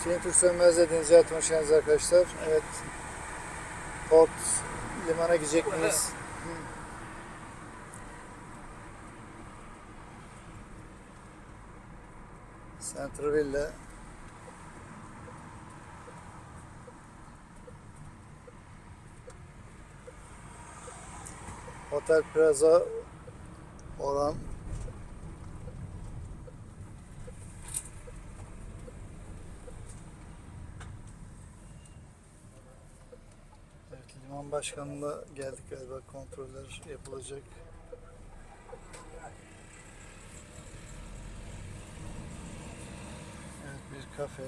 Hüseyin Türk Sönmez'le denize geldiniz arkadaşlar. Evet. Port limana gidecek miyiz? Centerville Hotel Plaza olan Liman başkanına geldik galiba kontroller yapılacak. Evet bir kafe.